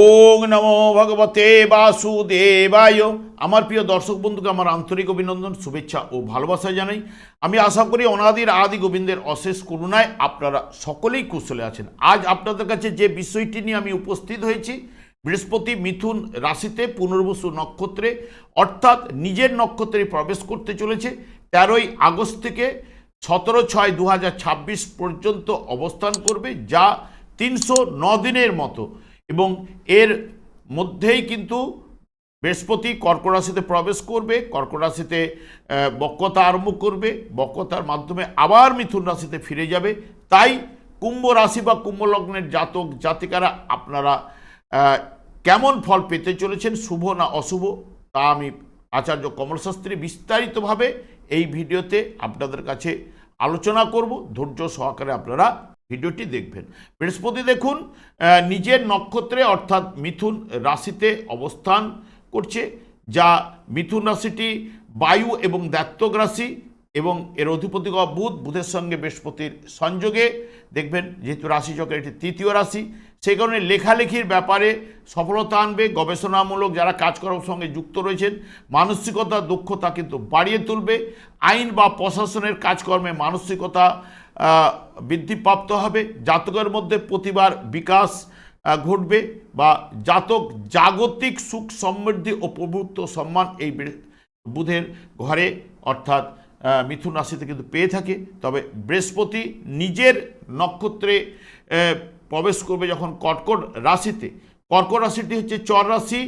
ওং নমো ভগবতে বাসুদেবায়। আমার প্রিয় দর্শক বন্ধুকে আমার আন্তরিক অভিনন্দন, শুভেচ্ছা ও ভালোবাসা জানাই। আমি আশা করি অনাদির আদি গোবিন্দের অশেষ করুণায় আপনারা সকলেই কুশলে আছেন। আজ আপনাদের কাছে যে বিষয়টি নিয়ে আমি উপস্থিত হয়েছি, বৃহস্পতি মিথুন রাশিতে পুনর্বসু নক্ষত্রে, অর্থাৎ নিজের নক্ষত্রে প্রবেশ করতে চলেছে, তেরোই আগস্ট থেকে সতেরো ছয় দু পর্যন্ত অবস্থান করবে, যা তিনশো ন দিনের মতো। এবং এর মধ্যেই কিন্তু বৃহস্পতি কর্ক রাশিতে প্রবেশ করবে কর্ক রাশিতে আহ, বক্রতা আরম্ভ করবে বক্রতার মাধ্যমে আবার মিথুন রাশিতে ফিরে যাবে। তাই কুম্ভ রাশি বা কুম্ভ লগ্নের জাতক জাতিকারা আপনারা কেমন ফল পেতে চলেছেন শুভ না অশুভ তা আমি আচার্য কমল শাস্ত্রী বিস্তারিতভাবে এই ভিডিওতে আপনাদের কাছে আলোচনা করব। ধৈর্য সহকারে আপনারা ভিডিওটি দেখবেন। বৃহস্পতি দেখুন নিজের নক্ষত্রে অর্থাৎ মিথুন রাশিতে অবস্থান করছে, যা মিথুন রাশিটি বায়ু এবং দ্বাত্তক রাশি এবং এর অধিপতি বুধ, বুধের সঙ্গে বৃহস্পতির সংযোগে। দেখবেন, যেহেতু রাশিচক্রের এটি তৃতীয় রাশি, সেই কারণে লেখালেখির ব্যাপারে সফলতা আনবে, গবেষণামূলক যারা কাজকর্মের সঙ্গে যুক্ত রয়েছেন, মানসিকতা, দক্ষতা কিন্তু বাড়িয়ে তুলবে। আইন বা প্রশাসনের কাজকর্মে মানসিকতা বৃদ্ধিপ্রাপ্ত হবে। জাতকের মধ্যে প্রতিবার বিকাশ ঘটবে বা জাতক জাগতিক সুখ সমৃদ্ধি ও প্রভুত্ব সম্মান এই বুধের ঘরে অর্থাৎ মিথুন রাশিতে কিন্তু পেয়ে থাকে। তবে বৃহস্পতি নিজের নক্ষত্রে প্রবেশ করবে যখন কর্কট রাশিতে। কর্কট রাশিটি হচ্ছে চর রাশি।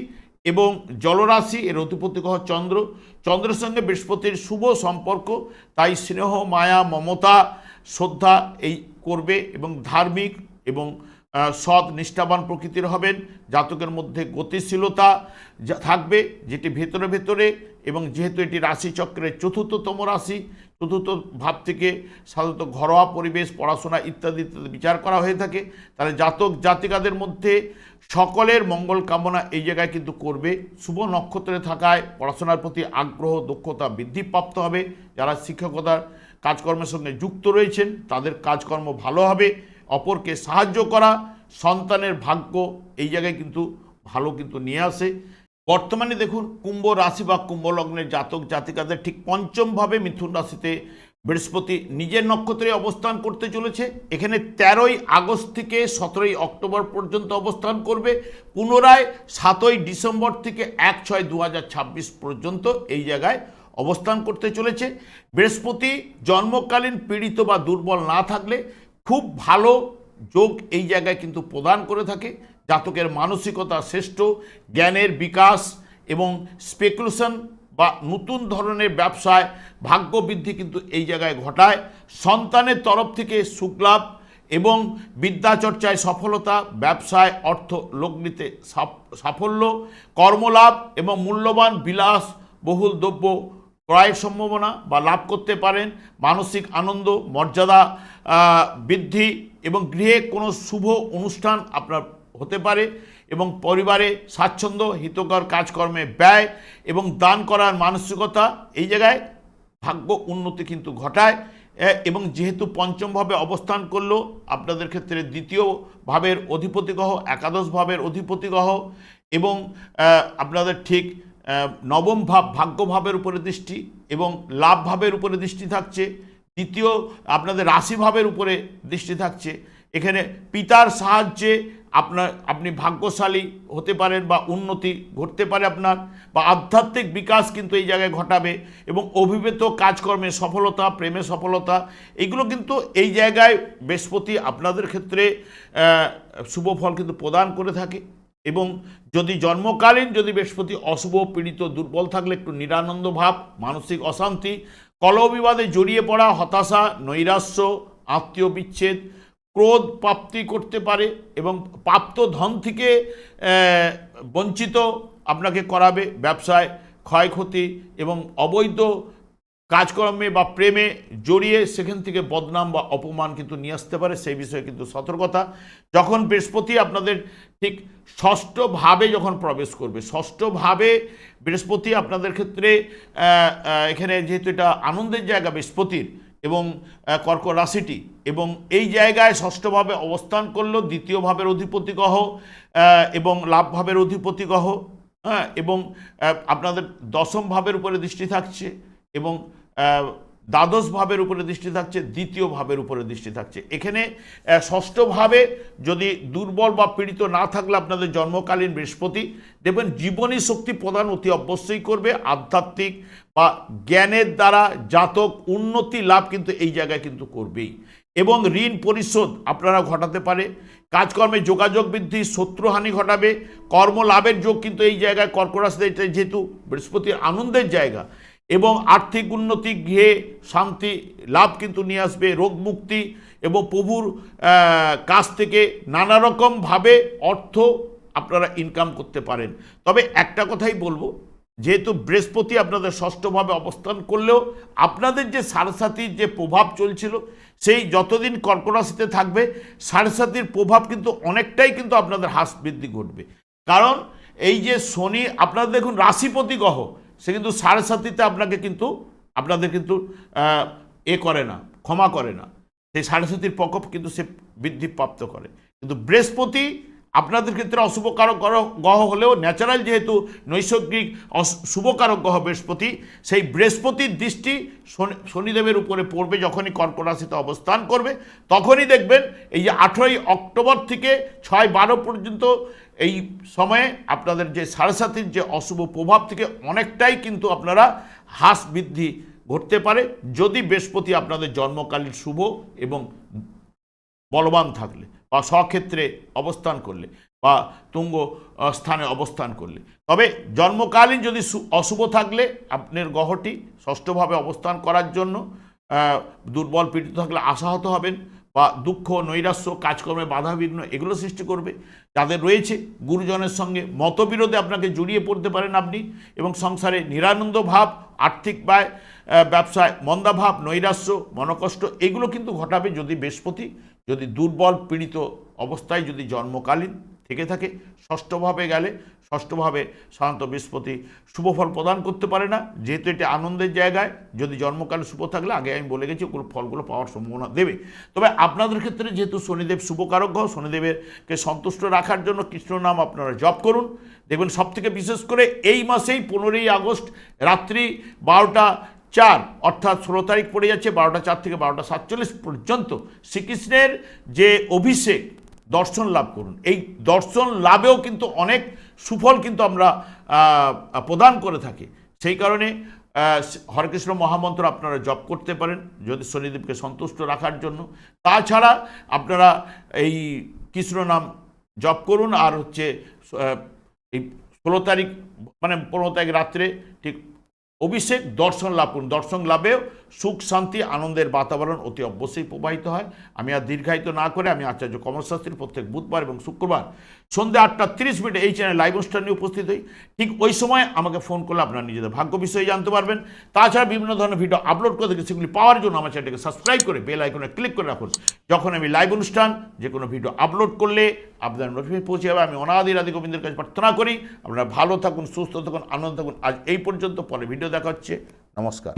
এবং জলরাশি, এর অধিপতি গ্রহ চন্দ্র। চন্দ্রের সঙ্গে বৃহস্পতির শুভ সম্পর্ক, তাই স্নেহ, মায়া, মমতা, শ্রদ্ধা এই করবে এবং ধার্মিক এবং সৎ, নিষ্ঠাবান প্রকৃতির হবেন। জাতকের মধ্যে গতিশীলতা থাকবে, যেটি ভেতরে ভেতরে এবং যেহেতু এটি রাশিচক্রের চতুর্থতম রাশি চতুর্থ ভাব থেকে সাধারণত ঘরোয়া পরিবেশ, পড়াশোনা ইত্যাদি ইত্যাদি বিচার করা হয়ে থাকে। তাহলে জাতক জাতিকাদের মধ্যে সকলের মঙ্গল কামনা এই জায়গায় কিন্তু করবে। শুভ নক্ষত্রে থাকায় পড়াশোনার প্রতি আগ্রহ, দক্ষতা বৃদ্ধিপ্রাপ্ত হবে। যারা শিক্ষকতার কাজকর্মের সঙ্গে যুক্ত রয়েছেন, তাদের কাজকর্ম ভালো হবে। অপরকে সাহায্য করা সন্তানের ভাগ্য এই জায়গায় কিন্তু ভালো কিন্তু নিয়ে আসে। বর্তমানে দেখুন কুম্ভ রাশি বা কুম্ভ লগ্নের জাতক জাতিকাদের ঠিক পঞ্চমভাবে মিথুন রাশিতে বৃহস্পতি নিজের নক্ষত্রে অবস্থান করতে চলেছে। এখানে তেরোই আগস্ট থেকে সতেরোই অক্টোবর পর্যন্ত অবস্থান করবে। পুনরায় সাতই ডিসেম্বর থেকে এক ছয় দু পর্যন্ত এই জায়গায় অবস্থান করতে চলেছে। বৃহস্পতি জন্মকালীন পীড়িত বা দুর্বল না থাকলে খুব ভালো যোগ এই জায়গায় কিন্তু প্রদান করে থাকে। জাতকের মানসিকতা শ্রেষ্ঠ, জ্ঞানের বিকাশ এবং স্পেকুলেশন বা নতুন ধরনের ব্যবসায় ভাগ্য বৃদ্ধি কিন্তু এই জায়গায় ঘটায়। সন্তানের তরফ থেকে সুখলাভ এবং বিদ্যাচর্চায় সফলতা, ব্যবসায় অর্থ লগ্নিতে সাফল্য, কর্মলাভ এবং মূল্যবান বিলাস, বহুল দ্রব্য ক্রয়ের সম্ভাবনা বা লাভ করতে পারেন। মানসিক আনন্দ, মর্যাদা বৃদ্ধি এবং গৃহে কোনো শুভ অনুষ্ঠান আপনার হতে পারে এবং পরিবারে স্বাচ্ছন্দ্য, হিতকর কাজকর্মে ব্যয় এবং দান করার মানসিকতা এই জায়গায় ভাগ্য উন্নতি কিন্তু ঘটায়। এবং যেহেতু পঞ্চমভাবে অবস্থান করল, আপনাদের ক্ষেত্রে দ্বিতীয় ভাবের অধিপতি গ্রহ একাদশ ভাবের অধিপতি গ্রহ এবং আপনাদের ঠিক নবম ভাব ভাগ্যভাবের উপরে দৃষ্টি এবং লাভ ভাবের উপরে দৃষ্টি থাকছে। দ্বিতীয়, আপনাদের রাশি ভাবের উপরে দৃষ্টি থাকছে। এখানে পিতার সাহায্যে আপনার, আপনি ভাগ্যশালী হতে পারেন বা উন্নতি ঘটতে পারে আপনার, বা আধ্যাত্মিক বিকাশ কিন্তু এই জায়গায় ঘটাবে এবং অভিভূত কাজকর্মে সফলতা, প্রেমে সফলতা, এগুলো কিন্তু এই জায়গায় বৃহস্পতি আপনাদের ক্ষেত্রে শুভ ফল কিন্তু প্রদান করে থাকে। এবং যদি জন্মকালীন যদি বৃহস্পতি অশুভ, পীড়িত, দুর্বল থাকলে একটু নিরানন্দ ভাব, মানসিক অশান্তি কলহ বিবাদে জড়িয়ে পড়া, হতাশা, নৈরাশ্য আত্মীয় বিচ্ছেদ ক্রোধ প্রাপ্তি করতে পারে এবং প্রাপ্ত ধন থেকে বঞ্চিত আপনাকে করাবে ব্যবসায় ক্ষয়ক্ষতি এবং অবৈধ কাজকর্মে বা প্রেমে জড়িয়ে সেখান থেকে বদনাম বা অপমান কিন্তু নিয়ে আসতে পারে, সেই বিষয়ে কিন্তু সতর্কতা। যখন বৃহস্পতি আপনাদের ঠিক ষষ্ঠভাবে যখন প্রবেশ করবে, ষষ্ঠভাবে বৃহস্পতি আপনাদের ক্ষেত্রে এখানে যেহেতু এটা আনন্দের জায়গা বৃহস্পতির এবং কর্ক রাশিটি এবং এই জায়গায় ষষ্ঠভাবে অবস্থান করল দ্বিতীয় ভাবের অধিপতি গ্রহ এবং লাভভাবের অধিপতি গ্রহ হ্যাঁ এবং আপনাদের দশম ভাবের উপরে দৃষ্টি থাকছে এবং দ্বাদশ ভাবের উপরে দৃষ্টি থাকছে, দ্বিতীয় ভাবের উপরে দৃষ্টি থাকছে। এখানে ষষ্ঠ ভাবে যদি দুর্বল বা পীড়িত না থাকলে আপনাদের জন্মকালীন বৃহস্পতি, দেখবেন জীবনী শক্তি প্রদান অতি অবশ্যই করবে। আধ্যাত্মিক বা জ্ঞানের দ্বারা জাতক উন্নতি লাভ কিন্তু এই জায়গায় কিন্তু করবেই। এবং ঋণ পরিশোধ আপনারা ঘটাতে পারে। কাজকর্মে যোগাযোগ বৃদ্ধি, শত্রুহানি ঘটাবে। কর্ম লাভের যোগ কিন্তু এই জায়গায় কর্কট যেহেতু বৃহস্পতির আনন্দের জায়গা এবং আর্থিক উন্নতি গৃহে শান্তি লাভ কিন্তু নিয়ে আসবে, রোগ মুক্তি এবং প্রভুর কাছ থেকে নানা রকমভাবে অর্থ আপনারা ইনকাম করতে পারেন। তবে একটা কথাই বলব, যেহেতু বৃহস্পতি আপনাদের ষষ্ঠভাবে অবস্থান করলেও আপনাদের যে সারসাতির যে প্রভাব চলছিল, সেই যতদিন কর্করাশিতে থাকবে, সারসাতির প্রভাব কিন্তু অনেকটাই কিন্তু আপনাদের হ্রাস বৃদ্ধি ঘটবে। কারণ এই যে শনি, আপনাদের দেখুন রাশিপতি গ্রহ সে কিন্তু সাড়ে সাতিতে আপনাকে কিন্তু, আপনাদের কিন্তু এ করে না, ক্ষমা করে না। সেই সাড়ে সাতির প্রকোপ কিন্তু সে বৃদ্ধিপ্রাপ্ত করে। কিন্তু বৃহস্পতি আপনাদের ক্ষেত্রে অশুভকারক গ্রহ হলেও ন্যাচারাল যেহেতু নৈসর্গিক শুভকারক গ্রহ বৃহস্পতি, সেই বৃহস্পতির দৃষ্টি শনি- শনিদেবের উপরে পড়বে যখনই কর্করাশিতে অবস্থান করবে, তখনই দেখবেন এই যে আঠেরোই অক্টোবর থেকে ছয় বারো পর্যন্ত এই সময়ে আপনাদের যে সাড়ে যে অশুভ প্রভাব থেকে অনেকটাই কিন্তু আপনারা হ্রাস বৃদ্ধি ঘটতে পারে। যদি বৃহস্পতি আপনাদের জন্মকালীন শুভ এবং বলবান থাকলে বা স্বক্ষেত্রে অবস্থান করলে বা তুঙ্গ স্থানে অবস্থান করলে। তবে জন্মকালীন যদি অশুভ থাকলে আপনার গ্রহটি ষষ্ঠভাবে অবস্থান করার জন্য দুর্বল পীড়িত থাকলে আশাহত হবেন। বা দুঃখ, নৈরাশ্য, কাজকর্মে বাধাবিঘ্ন এগুলো সৃষ্টি করবে। যাদের রয়েছে, গুরুজনের সঙ্গে মতবিরোধে আপনাকে জড়িয়ে পড়তে পারেন আপনি এবং সংসারে নিরানন্দ ভাব, আর্থিক ব্যয় ব্যবসায় মন্দাভাব নৈরাশ্য, মনকষ্ট এগুলো কিন্তু ঘটাবে যদি বৃহস্পতি, যদি দুর্বল, পীড়িত অবস্থায় যদি জন্মকালীন থেকে থাকে। ষষ্ঠভাবে গেলে ষষ্ঠভাবে সাধারণত বৃহস্পতি শুভফল প্রদান করতে পারে না। যেহেতু এটি আনন্দের জায়গায়, যদি জন্মকালে শুভ থাকলে আগে আমি বলে গেছি ওগুলো ফলগুলো পাওয়ার সম্ভাবনা দেবে। তবে আপনাদের ক্ষেত্রে যেহেতু শনিদেব শুভকারক গ্রহ শনিদেবেরকে সন্তুষ্ট রাখার জন্য কৃষ্ণ নাম আপনারা জপ করুন। দেখবেন সব থেকে বিশেষ করে এই মাসেই পনেরোই আগস্ট রাত্রি বারোটা চার, অর্থাৎ ষোলো তারিখ পড়ে যাচ্ছে, বারোটা চার থেকে বারোটা সাতচল্লিশ পর্যন্ত শ্রীকৃষ্ণের যে অভিষেক দর্শন লাভ করুন। এই দর্শন লাভেও কিন্তু অনেক সুফল কিন্তু আমরা প্রদান করে থাকি। সেই কারণে হরেকৃষ্ণ মহামন্ত্র আপনারা জপ করতে পারেন, যদি শনিদেবকে সন্তুষ্ট রাখার জন্য। তাছাড়া আপনারা এই কৃষ্ণ নাম জপ করুন, আর হচ্ছে এই ষোলো তারিখ মানে পনেরো তারিখ রাত্রে ঠিক অভিষেক, দর্শন লাভ করুন। দর্শন লাভেও সুখ, শান্তি, আনন্দের বাতাবরণ অতি অবশ্যই প্রবাহিত হয়। আমি আর দীর্ঘায়িত না করে আমি আচার্য কমলশাস্ত্রী প্রত্যেক বুধবার এবং শুক্রবার সন্ধ্যে আটটা তিরিশ মিনিটে এই চ্যানেল লাইভ অনুষ্ঠানে উপস্থিত হই। ঠিক ওই সময় আমাকে ফোন করলে আপনারা নিজেদের ভাগ্য বিষয়ে জানতে পারবেন। তাছাড়া বিভিন্ন ধরনের ভিডিও আপলোড করে দেখে সেগুলি পাওয়ার জন্য আমার চ্যানেলকে সাবস্ক্রাইব করে বেল আইকনে ক্লিক করে রাখুন। যখন আমি লাইভ অনুষ্ঠান, যে কোনো ভিডিও আপলোড করলে আপনার নোটিফিকেশন পৌঁছে যাবে। আমি অনাদি রাধি গোবিন্দের কাছে প্রার্থনা করি, আপনারা ভালো থাকুন, সুস্থ থাকুন, আনন্দ থাকুন। আজ এই পর্যন্ত পরে ভিডিও দেখা হচ্ছে। নমস্কার।